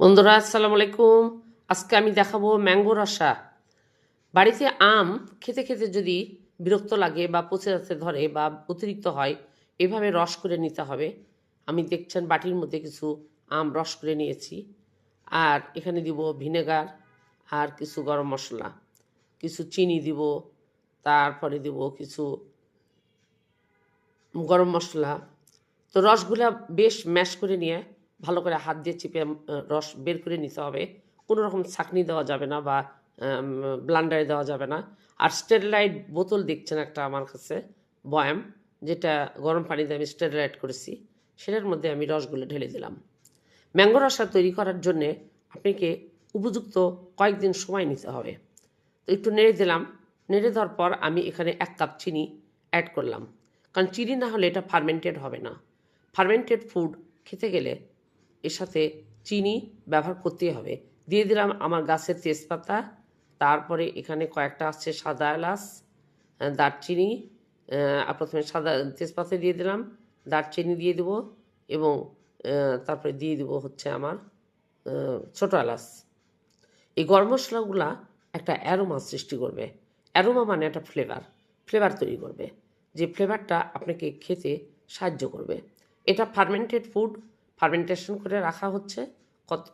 বন্ধুরা, আসসালামু আলাইকুম। আজকে আমি দেখাবো ম্যাঙ্গো রসা। বাড়িতে আম খেতে খেতে যদি বিরক্ত লাগে বা পচে যেতে ধরে বা অতিরিক্ত হয়, এভাবে রস করে নিতে হবে। আমি দেখছেন বাটির মধ্যে কিছু আম রস করে নিয়েছি। আর এখানে দিব ভিনেগার আর কিছু গরম মশলা। কিছু চিনি দিব, তারপরে দিব কিছু গরম মশলা। তো রসগুলা বেশ ম্যাশ করে নিয়ে ভালো করে হাত দিয়ে চিপে রস বের করে নিতে হবে। কোনো রকম ছাকনি দেওয়া যাবে না বা ব্লান্ডারে দেওয়া যাবে না। আর স্টেরিলাইট বোতল দেখছেন একটা আমার কাছে, বয়াম, যেটা গরম পানিতে আমি স্টেরিলাইট করেছি। সেটার মধ্যে আমি রসগুলো ঢেলে দিলাম। ম্যাঙ্গো রসা তৈরি করার জন্যে আপনাকে উপযুক্ত কয়েকদিন সময় নিতে হবে। তো একটু নেড়ে দিলাম। নেড়ে দেওয়ার পর আমি এখানে এক কাপ চিনি অ্যাড করলাম। কারণ চিনি না হলে এটা ফার্মেন্টেড হবে না। ফার্মেন্টেড ফুড খেতে গেলে এর সাথে চিনি ব্যবহার করতেই হবে। দিয়ে দিলাম আমার গাছের তেজপাতা, তারপরে এখানে কয়েকটা আছে সাদা এলাচ দারচিনি প্রথমে সাদা তেজপাতা দিয়ে দিলাম, দারচিনি দিয়ে দেবো এবং তারপরে দিয়ে দেবো হচ্ছে আমার ছোটো এলাচ। এই গরম মশলাগুলা একটা অ্যারোমা সৃষ্টি করবে। অ্যারোমা মানে একটা ফ্লেভার ফ্লেভার তৈরি করবে। যে ফ্লেভারটা আপনাকে খেতে সাহায্য করবে। এটা ফার্মেন্টেড ফুড ফার্মেন্টেশন করে রাখা হচ্ছে।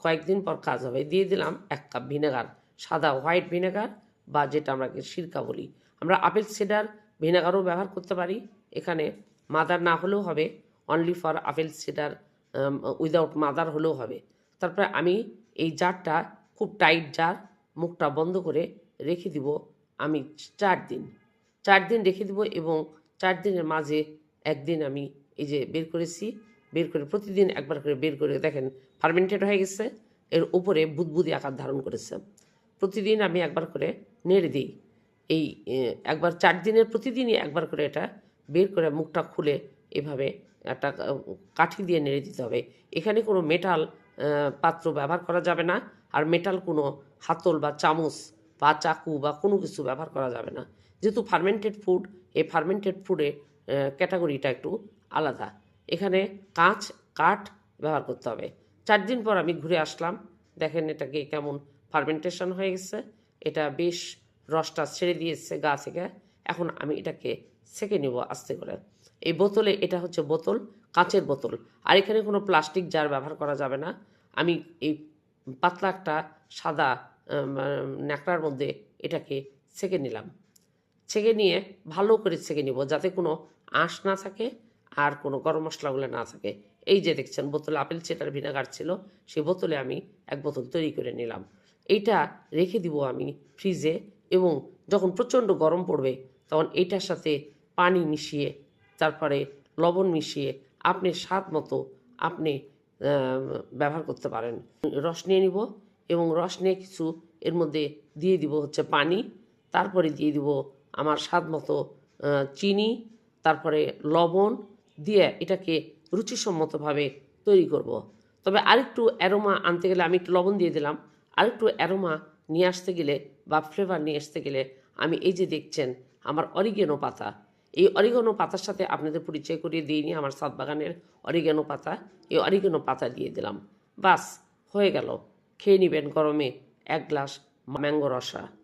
কয়েকদিন পর কাজ হবে। দিয়ে দিলাম এক কাপ ভিনেগার, সাদা হোয়াইট ভিনেগার বা যেটা আমরা সিরকা বলি। আমরা আপেল সিডার ভিনেগারও ব্যবহার করতে পারি। এখানে মাদার না হলেও হবে। Only for apple cider without mother হলেও হবে। তারপরে আমি এই জারটা খুব টাইট জার, মুখটা বন্ধ করে রেখে দিব আমি চার দিন। চার দিন রেখে দিব এবং চার দিনের মাঝে একদিন আমি এই যে বের করেছি বের করে, প্রতিদিন একবার করে বের করে, দেখেন ফার্মেন্টেড হয়ে গেছে, এর উপরে বুদবুদি আকার ধারণ করেছে। প্রতিদিন আমি একবার করে নেড়ে দিই। এই একবার চার দিনের প্রতিদিনই একবার করে এটা বের করে মুখটা খুলে এভাবে একটা কাঠি দিয়ে নেড়ে দিতে হবে। এখানে কোনো মেটাল পাত্র ব্যবহার করা যাবে না, আর মেটাল কোনো হাতল বা চামচ বা চাকু বা কোনো কিছু ব্যবহার করা যাবে না। যেহেতু ফার্মেন্টেড ফুড এই ফার্মেন্টেড ফুডে ক্যাটাগরিটা একটু আলাদা। এখানে কাঁচ, কাঠ ব্যবহার করতে হবে। চার দিন পর আমি ঘুরে আসলাম। দেখেন এটাকে কেমন ফার্মেন্টেশন হয়ে গেছে। এটা বেশ রসটা ছেড়ে দিয়েছে গা থেকে। এখন আমি এটাকে সেকে নিব আস্তে করে। এই বোতলে এটা হচ্ছে বোতল, কাঁচের বোতল। আর এখানে কোনো প্লাস্টিক জার ব্যবহার করা যাবে না। আমি এই পাতলা একটা সাদা ন্যাকড়ার মধ্যে এটাকে সেকে নিলাম। ছেঁকে নিয়ে ভালো করে ছেঁকে নিব যাতে কোনো আঁশ না থাকে। আর কোনো গরম মশলাগুলো না থাকে। এই যে দেখছেন, বোতলে আপেল চেটার ভিনেগার ছিল সেই বোতলে আমি এক বোতল তৈরি করে নিলাম। এইটা রেখে দিব আমি ফ্রিজে এবং যখন প্রচণ্ড গরম পড়বে, তখন এইটার সাথে পানি মিশিয়ে, তারপরে লবণ মিশিয়ে আপনি স্বাদ মতো আপনি ব্যবহার করতে পারেন। রস নিয়ে নিব এবং রস নিয়ে কিছু এর মধ্যে দিয়ে দিব হচ্ছে পানি। তারপরে দিয়ে দিব আমার স্বাদ মতো চিনি, তারপরে লবণ দিয়ে এটাকে রুচিসম্মতভাবে তৈরি করব। তবে আরেকটু অ্যারোমা আনতে গেলে আমি একটু লবণ দিয়ে দিলাম। আরেকটু অ্যারোমা নিয়ে আসতে গেলে বা ফ্লেভার নিয়ে আসতে গেলে আমি এই যে দেখছেন, আমার অরিগেনো পাতা। এই অরিগেনো পাতার সাথে আপনাদের পরিচয় করিয়ে দিইনি, আমার সাত বাগানের অরিগেনো পাতা। এই অরিগেনো পাতা দিয়ে দিলাম। বাস, হয়ে গেল। খেয়ে নেবেন গরমে এক গ্লাস ম্যাঙ্গো রসা।